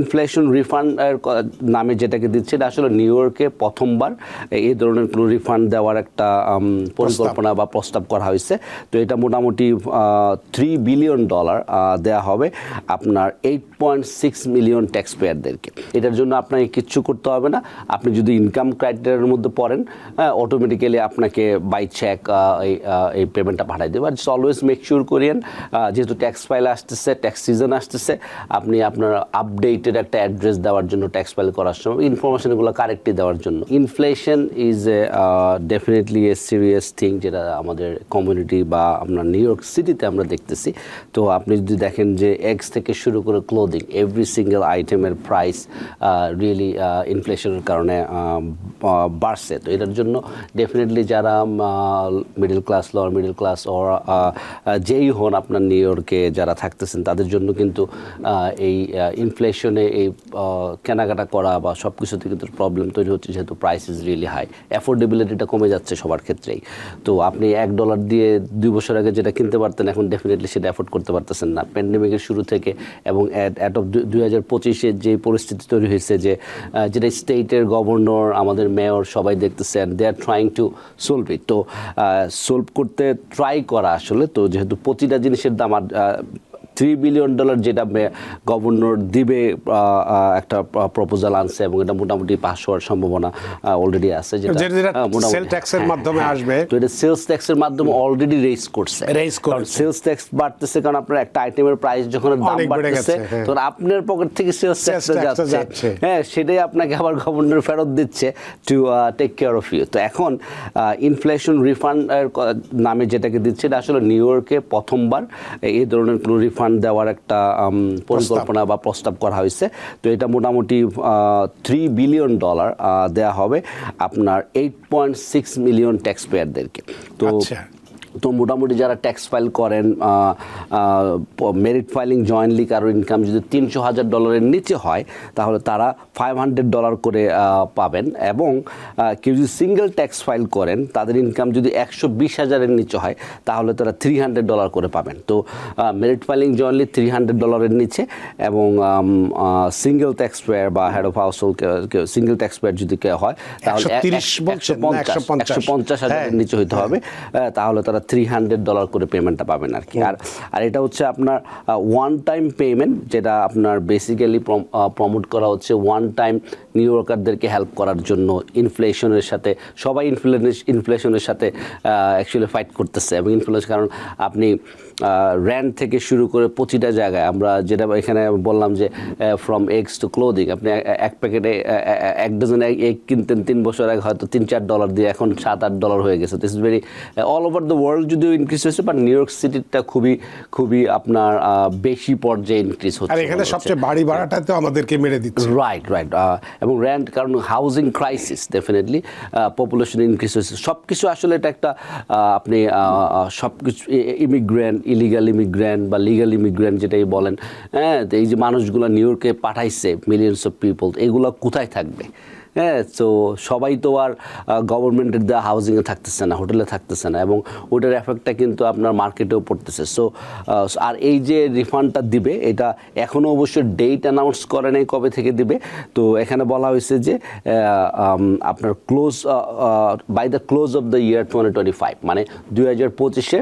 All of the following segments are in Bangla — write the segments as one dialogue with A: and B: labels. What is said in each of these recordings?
A: ইনফ্লেশন রিফান্ড নামে যেটাকে দিচ্ছে এটা আসলে নিউ ইয়র্কে প্রথমবার এই ধরনের কোনো রিফান্ড দেওয়ার একটা পরিকল্পনা বা প্রস্তাব করা হয়েছে। তো এটা মোটামুটি থ্রি বিলিয়ন ডলার দেওয়া হবে আপনার eight point six million tax পেয়ারদেরকে এটার জন্য আপনাকে কিচ্ছু করতে হবে না। আপনি যদি ইনকাম ক্রাইটেরিয়ার মধ্যে পড়েন অটোমেটিক্যালি আপনাকে বাই চেক এই এই পেমেন্টটা পাঠাই দেবে। আর অলওয়েজ মেক শিওর করিয়েন যেহেতু ট্যাক্স ফাইল আসতেছে ট্যাক্স সিজন আসতেছে আপনি আপনার আপডেটেড একটা অ্যাড্রেস দেওয়ার জন্য ট্যাক্স ফাইল করার সময় ইনফরমেশনগুলো কারেক্টলি দেওয়ার জন্য। Inflation is a definitely a serious thing যেটা আমাদের কমিউনিটি বা আপনার নিউ ইয়র্ক সিটিতে আমরা দেখতেছি। তো আপনি যদি দেখেন যে এগস থেকে শুরু করে ক্লোদিং এভরি সিঙ্গেল আইটেমের প্রাইস রিয়েলি ইনফ্লেশনের কারণে আহ, আহ, বাড়ছে। তো এটার জন্য ডেফিনেটলি যারা middle class lower middle class or যেই হন আপনার নিউ ইয়র্কে যারা থাকতেছেন তাদের জন্য কিন্তু এই ইনফ্লেশনে এই কেনাকাটা করা বা সব কিছুতে কিন্তু প্রবলেম তৈরি হচ্ছে, যেহেতু প্রাইস ইজ রিয়েলি হাই অ্যাফোর্ডেবিলিটিটা কমে যাচ্ছে সবার ক্ষেত্রেই। তো আপনি এক ডলার দিয়ে দুই বছর আগে যেটা কিনতে পারতেন, এখন ডেফিনেটলি সেটা অ্যাফোর্ড করতে পারতেছেন না। প্যান্ডেমিকের শুরু থেকে এবং অ্যাট অফ দুই হাজার পঁচিশের যে পরিস্থিতি তৈরি হয়েছে যে যেটা স্টেটের গভর্নর আমাদের মেয়র সবাই দেখতেছেন they are trying to solve it তো সলভ করতে ট্রাই করা আসলে, তো যেহেতু প্রতিটা জিনিসের দাম আর থ্রি বিলিয়ন ডলার যেটা গভর্নর দিবে একটা প্রপোজাল আনছে এবং এটা মোটামুটি পাস হওয়ার সম্ভাবনা অলরেডি আছে যেটা হ্যাঁ,
B: মাধ্যমে
A: হ্যাঁ।
B: আসবে।
A: তো এটা সেলস ট্যাক্সের মাধ্যমে অলরেডি রেজ করছে। সেলস ট্যাক্স বাড়তেছে কারণ আপনার একটা আইটেমের প্রাইস যখন দাম বাড়তেছে
B: হ্যাঁ।
A: তখন আপনার পকেট থেকে সেলস
B: Sales
A: ট্যাক্সটা
B: tax টা
A: যাচ্ছে
B: যাচ্ছে।
A: হ্যাঁ সেটাই আপনাকে আবার গভর্নর ফেরত দিচ্ছে to take care of you তো এখন ইনফ্লেশন রিফান্ড নামে যেটাকে দিচ্ছে এটা আসলে নিউ ইয়র্কে প্রথমবার এই ধরনের কোনো রিফান্ড দেওয়ার একটা পরিকল্পনা বা প্রস্তাব করা হয়েছে। তো এটা মোটামুটি থ্রি বিলিয়ন ডলার দেওয়া হবে আপনার eight point six million tax পেয়ারদেরকে তো
B: আচ্ছা।
A: তো মোটামুটি যারা ট্যাক্স ফাইল করেন মেরিট ফাইলিং জয়েন্টলি কারোর ইনকাম যদি তিনশো হাজার ডলারের নিচে হয় তাহলে তারা ফাইভ হান্ড্রেড ডলার করে পাবেন। এবং কেউ যদি সিঙ্গেল ট্যাক্স ফাইল করেন তাদের ইনকাম যদি একশো বিশ হাজারের নিচে হয় তাহলে তারা থ্রি হান্ড্রেড ডলার করে পাবেন। তো married filing jointly three hundred ডলারের নিচে এবং সিঙ্গেল ট্যাক্স পেয়ার বা head of house single taxpayer যদি কেউ হয় তাহলে
B: 130 বলছেন না, 150
A: একশো পঞ্চাশ। হাজারের
B: হ্যাঁ।
A: নিচে হইতে হবে তাহলে তারা থ্রি হান্ড্রেড ডলার করে পেমেন্টটা পাবেন আর কি। আর আর এটা হচ্ছে আপনার ওয়ান টাইম পেমেন্ট যেটা আপনার বেসিক্যালি প্রমোট করা হচ্ছে ওয়ান টাইম নিউ ইয়র্কারদেরকে হেল্প করার জন্য ইনফ্লেশনের সাথে সবাই ইনফ্লেশন ইনফ্লেশনের সাথে অ্যাকচুয়ালি ফাইট করতেছে। এবং ইনফ্লেশন কারণ আপনি র্যান্ড থেকে শুরু করে প্রতিটা জায়গায় আমরা যেটা এখানে বললাম যে ফ্রম এগস টু ক্লোদিং আপনি এক প্যাকেটে এক ডজন এগ কিনতেন তিন বছর আগে হয়তো তিন চার ডলার দিয়ে এখন সাত আট ডলার হয়ে গেছে। This is very all over the world যদিও ইনক্রিজ হয়েছে বাট নিউ ইয়র্ক সিটিটা খুবই খুবই আপনার বেশি পর্যায়ে ইনক্রিজ হচ্ছে
B: আর এখানে সবচেয়ে বাড়ি ভাড়াটা তো আমাদেরকে মেরে দিচ্ছে।
A: রাইট রাইট এবং র্যান্ট কারণ housing crisis definitely population increase হয়েছে। সব কিছু আসলে এটা একটা আপনি সব কিছু ইমিগ্রেন্ট ইলিগাল ইমিগ্রেন্ট বা লিগাল ইমিগ্রেন্ট যেটাই বলেন হ্যাঁ এই যে মানুষগুলো নিউ ইয়র্কে পাঠাইছে মিলিয়নস অফ পিপল এগুলো কোথায় থাকবে? হ্যাঁ তো সবাই তো আর গভর্নমেন্টের দেওয়া হাউজিংয়ে থাকতেছে না হোটেলে থাকতেছে না এবং ওটার এফেক্টটা কিন্তু আপনার মার্কেটেও পড়তেছে। সো আর এই যে রিফান্ডটা দিবে, এটা এখনও অবশ্য ডেট অ্যানাউন্স করে নাই কবে থেকে দিবে। তো এখানে বলা হয়েছে যে আপনার close by the close of the year twenty twenty five মানে দুই হাজার পঁচিশে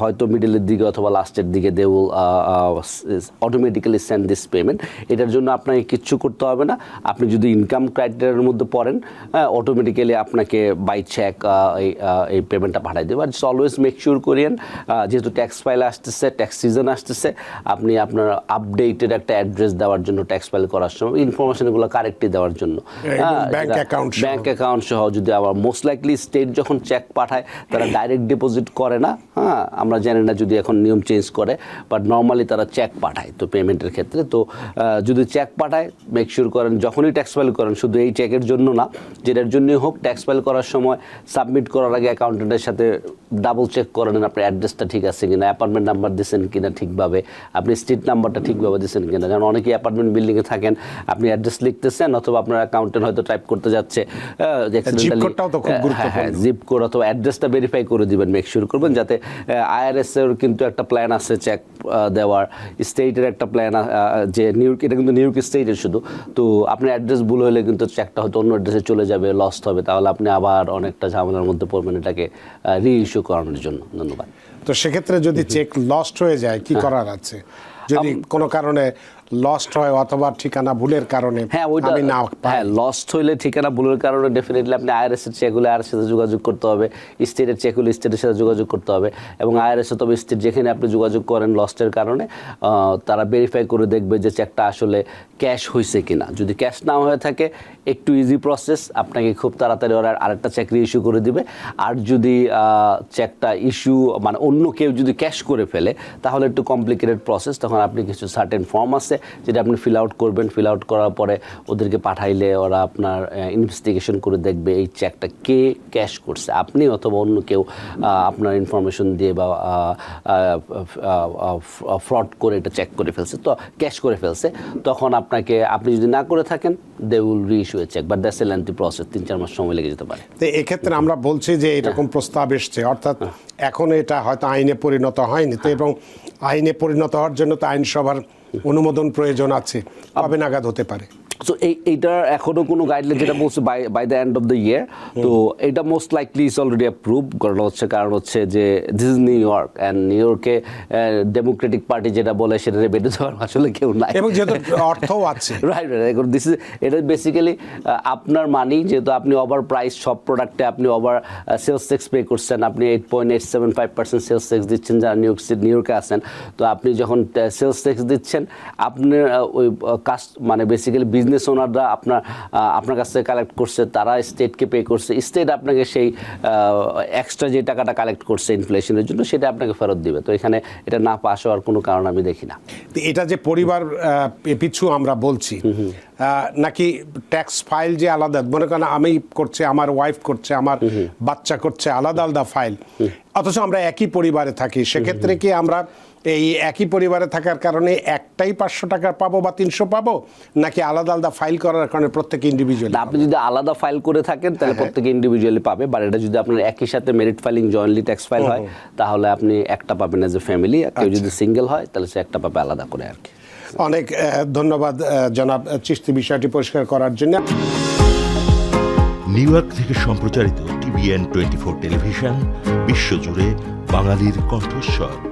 A: হয়তো মিডলের দিকে অথবা লাস্টের দিকে they will automatically send this payment এটার জন্য আপনাকে কিচ্ছু করতে হবে না। আপনি যদি ইনকাম ক্রাইটেরিয়ার মধ্যে পড়েন অটোমেটিক্যালি আপনাকে বাই চেক এই পেমেন্টটা পাঠাই দেবে। আর অলওয়েজ মেক শিওর করিয়েন যেহেতু ট্যাক্স ফাইল আসতেছে ট্যাক্স সিজন আসতেছে আপনি আপনার আপডেটেড একটা অ্যাড্রেস দেওয়ার জন্য ট্যাক্স ফাইল করার সময় ইনফরমেশনগুলো কারেক্টলি দেওয়ার জন্য। ব্যাংক অ্যাকাউন্ট সহ। যদি আবার মোস্ট লাইকলি স্টেট যখন চেক পাঠায় তারা ডাইরেক্ট ডিপোজিট করে না। হ্যাঁ আমরা জানি না যদি এখন নিয়ম চেঞ্জ করে বাট নর্মালি তারা চেক পাঠায় তো পেমেন্টের ক্ষেত্রে। তো যদি চেক পাঠায় মেক শিওর করেন যখনই ট্যাক্স ফাইল করেন শুধু এই চেকের জন্য না যেটার জন্যই হোক ট্যাক্স ফাইল করার সময় সাবমিট করার আগে অ্যাকাউন্টেন্টের সাথে ডাবল চেক করে নেন আপনার অ্যাড্রেসটা ঠিক আছে কিনা অ্যাপার্টমেন্ট নাম্বার দিচ্ছেন কিনা ঠিকভাবে আপনি স্ট্রিট নাম্বারটা ঠিকভাবে দিচ্ছেন কিনা কারণ অনেকে অ্যাপার্টমেন্ট বিল্ডিংয়ে থাকেন আপনি অ্যাড্রেস লিখতেছেন অথবা আপনার অ্যাকাউন্টেন্ট হয়তো টাইপ করতে যাচ্ছে
B: Zip code-টাও তো খুব গুরুত্বপূর্ণ।
A: জিপ কোড অথবা অ্যাড্রেসটা ভেরিফাই করে দিবেন মেক শিওর করবেন যাতে আইআরএস এর কিন্তু একটা প্ল্যান আছে চেক দেওয়ার স্টেটের একটা প্ল্যান যে নিউ ইয়র্ক এটা কিন্তু নিউ ইয়র্ক স্টেটের শুধু তো আপনার অ্যাড্রেস ভুল হলে কিন্তু চেকটা হয়তো অন্য অ্যাড্রেসে চলে যাবে লস্ট হবে তাহলে আপনি আবার অনেকটা ঝামেলার মধ্যে পড়বেন এটাকে রি ইস্যু করানোর জন্য। ধন্যবাদ।
B: তো সেক্ষেত্রে যদি চেক লস্ট হয়ে যায় কি করার আছে? যদি কোনো কারণে লস্ট হয় অথবা ঠিকানা ভুলের কারণে
A: হ্যাঁ ওইটা
B: আমি না
A: হ্যাঁ লস্ট হইলে ঠিকানা ভুলের কারণে ডেফিনেটলি আপনি আইআরএস এর চেক হলে আইআরএস সাথে যোগাযোগ করতে হবে। স্টেটের চেক হলে স্টেটের সাথে যোগাযোগ করতে হবে। এবং আইআরএস তবে স্টেট যেখানে আপনি যোগাযোগ করেন লস্টের কারণে তারা ভেরিফাই করে দেখবে যে চেকটা আসলে ক্যাশ হয়েছে কিনা। যদি ক্যাশ না হয়ে থাকে একটু ইজি প্রসেস আপনাকে খুব তাড়াতাড়ি ওরা আরেকটা চেক ইস্যু করে দিবে। আর যদি চেকটা ইস্যু মানে অন্য কেউ যদি ক্যাশ করে ফেলে তাহলে একটু কমপ্লিকেটেড প্রসেস তখন আপনি কিছু সার্টেন ফর্ম আছে যেটা আপনি ফিল আউট করবেন ফিল আউট করার পরে ওদেরকে পাঠাইলে ওরা আপনার ইনভেস্টিগেশন করে দেখবে এই চেকটা কে ক্যাশ করছে। আপনি অথবা অন্য কেউ আপনার ইনফরমেশন দিয়ে বা ফ্রড করে এটা চেক করে ফেলছে। তো ক্যাশ করে ফেলছে। তখন আপনাকে আপনি যদি না করে থাকেন they will reissue check but that's a lengthy process তিন চার মাস সময় লেগে যেতে পারে।
B: তো এক্ষেত্রে আমরা বলছি যে এরকম প্রস্তাব এসছে অর্থাৎ এখন এটা হয়তো আইনে পরিণত হয়নি। তো এবং আইনে পরিণত হওয়ার জন্য তো আইনসভার অনুমোদন প্রয়োজন আছে কবে নাগাদ হতে পারে।
A: সো এই এইটার এখনও কোনো গাইডলাইন যেটা বলছে by by the end of the year তো এটা most likely is already approve কারণ হচ্ছে কারণ হচ্ছে যে this is New York and new ইয়র্কে ডেমোক্রেটিক পার্টি যেটা বলে সেটা বেটে দেওয়ার আসলে কেউ নাই।
B: এবং যেহেতু অর্থও আছে।
A: রাইট রাইট দিস ইজ এটা বেসিক্যালি আপনার মানি যেহেতু আপনি ওভার প্রাইস সব প্রোডাক্টে আপনি ওভার সেলস ট্যাক্স পে করছেন আপনি eight point eight seven five percent sales tax দিচ্ছেন যারা নিউ ইয়র্ক নিউ ইয়র্কে আছেন তো আপনি যখন সেলস ট্যাক্স দিচ্ছেন আপনার ওই কাস্ট মানে বেসিক্যালি বিজনেস ওনাররা আপনার আপনার কাছ থেকে কালেক্ট করছে তারা স্টেটকে পে করছে স্টেট আপনাকে সেই এক্সট্রা যে টাকাটা কালেক্ট করছে ইনফ্লেশনের জন্য সেটা আপনাকে ফেরত দিবে। তো এখানে এটা না পাস হওয়ার কোনো কারণ আমি দেখি না।
B: তো এটা যে পরিবার পিছু আমরা বলছি নাকি ট্যাক্স ফাইল যে আলাদা মনে করেন আমি করছে আমার ওয়াইফ করছে আমার বাচ্চা করছে আলাদা আলাদা ফাইল অথচ আমরা একই পরিবারে থাকি। সেক্ষেত্রে কি আমরা এই একই পরিবারে থাকার কারণে একটাই পাঁচশো টাকা পাবো বা তিনশো পাবো? নাকি আলাদা আলাদা ফাইল করার কারণে প্রত্যেকে ইন্ডিভিজুয়াল
A: আপনি যদি আলাদা ফাইল করে থাকেন তাহলে প্রত্যেকে ইন্ডিভিজুয়ালি পাবে। বাট এটা যদি আপনার একই সাথে married filing jointly tax file হয় তাহলে আপনি একটা পাবেন এজ এ ফ্যামিলি কেউ যদি সিঙ্গেল হয় তাহলে সে একটা পাবে আলাদা করে আর কি।
B: অনেক ধন্যবাদ জনাব চিস্তি বিষয়টি পরিষ্কার করার জন্য।
C: নিউ ইয়র্ক থেকে সম্প্রচারিত টিভিএন টোয়েন্টি ফোর টেলিভিশন, বিশ্বজুড়ে বাঙালির কণ্ঠস্বর।